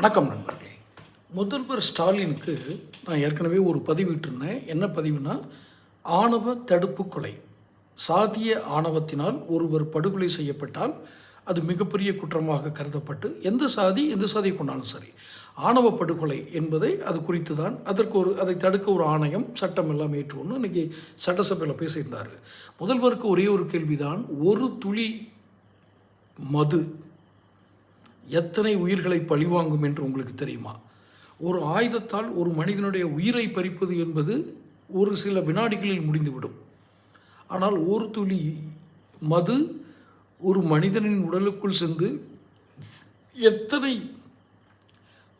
வணக்கம் நண்பர்களே. முதல்வர் ஸ்டாலினுக்கு நான் ஏற்கனவே ஒரு பதிவிட்டிருந்தேன். என்ன பதிவுனா ஆணவ தடுப்பு கொலை. சாதிய ஆணவத்தினால் ஒருவர் படுகொலை செய்யப்பட்டால் அது மிகப்பெரிய குற்றமாக கருதப்பட்டு எந்த சாதி எந்த சாதியை கொண்டாலும் சரி ஆணவ படுகொலை என்பதை அது குறித்து தான் அதற்கு ஒரு அதை தடுக்க ஒரு ஆணையம் சட்டம் எல்லாம் ஏற்றுவோன்னு இன்னைக்கு சட்டசபையில் பேசியிருந்தார். முதல்வருக்கு ஒரே ஒரு கேள்விதான் ஒரு துளி மது எத்தனை உயிர்களை பழிவாங்கும் என்று உங்களுக்கு தெரியுமா? ஒரு ஆயுதத்தால் ஒரு மனிதனுடைய உயிரை பறிப்பது என்பது ஒரு சில வினாடிகளில் முடிந்துவிடும். ஆனால் ஒரு துளி மது ஒரு மனிதனின் உடலுக்குள் சென்று எத்தனை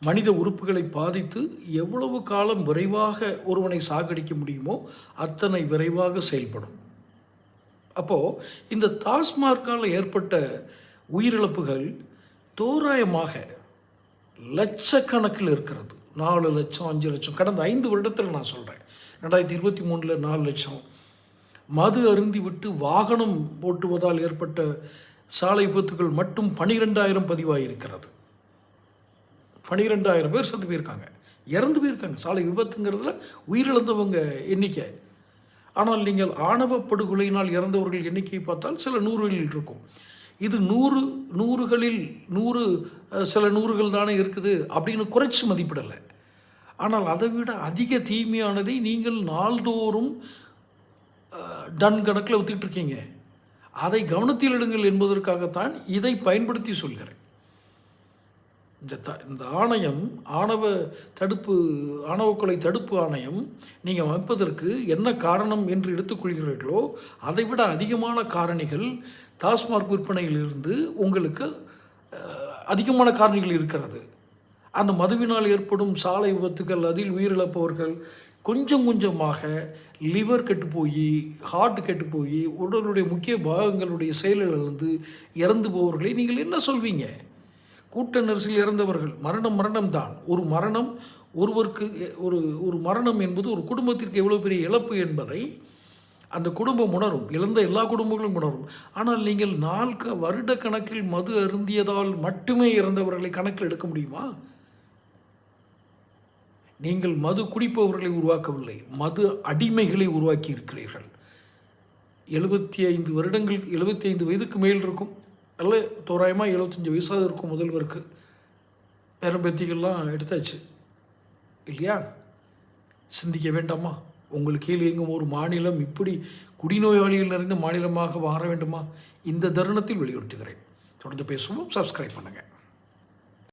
மனித உறுப்புகளை பாதித்து எவ்வளவு காலம் விரைவாக ஒருவனை சாகடிக்க முடியுமோ அத்தனை விரைவாக செயல்படும். அப்போது இந்த டாஸ்மார்க்கால் ஏற்பட்ட உயிரிழப்புகள் தோராயமாக லட்சக்கணக்கில் இருக்கிறது. நாலு லட்சம் அஞ்சு லட்சம். கடந்த ஐந்து வருடத்தில் நான் சொல்கிறேன் ரெண்டாயிரத்தி இருபத்தி மூணில் நாலு லட்சம். மது அருந்தி விட்டு வாகனம் ஓட்டுவதால் ஏற்பட்ட சாலை விபத்துகள் மட்டும் பனிரெண்டாயிரம் பதிவாகியிருக்கிறது பனிரெண்டாயிரம் பேர் செத்து போயிருக்காங்க. இறந்து போயிருக்காங்க. சாலை விபத்துங்கிறதுல உயிரிழந்தவங்க எண்ணிக்கை. ஆனால் நீங்கள் ஆணவ படுகொலையினால் இறந்தவர்கள் எண்ணிக்கையை பார்த்தால் சில நூறுகளில் இருக்கும். இது நூறு நூறுகளில் நூறு சில நூறுகள் தானே இருக்குது அப்படின்னு குறைச்சி மதிப்பிடலை. ஆனால் அதை விட அதிக தீமையானதை நீங்கள் நாள்தோறும் டன் கணக்கில் ஒத்துக்கிட்டு இருக்கீங்க. அதை கவனத்தில் எடுங்கள் என்பதற்காகத்தான் இதை பயன்படுத்தி சொல்கிறேன். இந்த த இந்த ஆணையம் ஆணவ தடுப்பு ஆணவ கொலை தடுப்பு ஆணையம் நீங்கள் அமைப்பதற்கு என்ன காரணம் என்று எடுத்துக்கொள்கிறீர்களோ அதை விட அதிகமான காரணிகள் டாஸ்மார்க் விற்பனையிலிருந்து உங்களுக்கு அதிகமான காரணிகள் இருக்கிறது. அந்த மதுவினால் ஏற்படும் சாலை விபத்துகள் அதில் உயிரிழப்பவர்கள் கொஞ்சம் கொஞ்சமாக லிவர் கெட்டு போய் ஹார்ட் கெட்டு போய் உடலுடைய முக்கிய பாகங்களுடைய செயலிலிருந்து இறந்து போவர்களை நீங்கள் என்ன சொல்வீங்க? கூட்ட நெரிசலில் இறந்தவர்கள் மரணம் மரணம் தான் ஒரு மரணம் ஒருவருக்கு ஒரு ஒரு மரணம் என்பது ஒரு குடும்பத்திற்கு எவ்வளோ பெரிய இழப்பு என்பதை அந்த குடும்பம் உணரும். இழந்த எல்லா குடும்பங்களும் உணரும். ஆனால் நீங்கள் நான்கு வருட கணக்கில் மது அருந்தியதால் மட்டுமே இறந்தவர்களை கணக்கில் எடுக்க முடியுமா? நீங்கள் மது குடிப்பவர்களை உருவாக்கவில்லை. மது அடிமைகளை உருவாக்கி இருக்கிறீர்கள் எழுபத்தி ஐந்து வருடங்கள் எழுபத்தி ஐந்து வயதுக்கு மேல் இருக்கும். நல்ல தோராயமாக எழுபத்தஞ்சி வயசாக இருக்கும் முதல்வருக்கு. பேரம்பேத்திகள்லாம் எடுத்தாச்சு. இல்லையா? சிந்திக்க வேண்டாமா? உங்களுக்கு கீழ் இயங்கும் ஒரு மாநிலம் இப்படி குடிநோயாளிகள் நிறைந்த மாநிலமாக மாற வேண்டுமா? இந்த தருணத்தில் வலியுறுத்துகிறேன். தொடர்ந்து பேசுவோம். சப்ஸ்கிரைப் பண்ணுங்கள்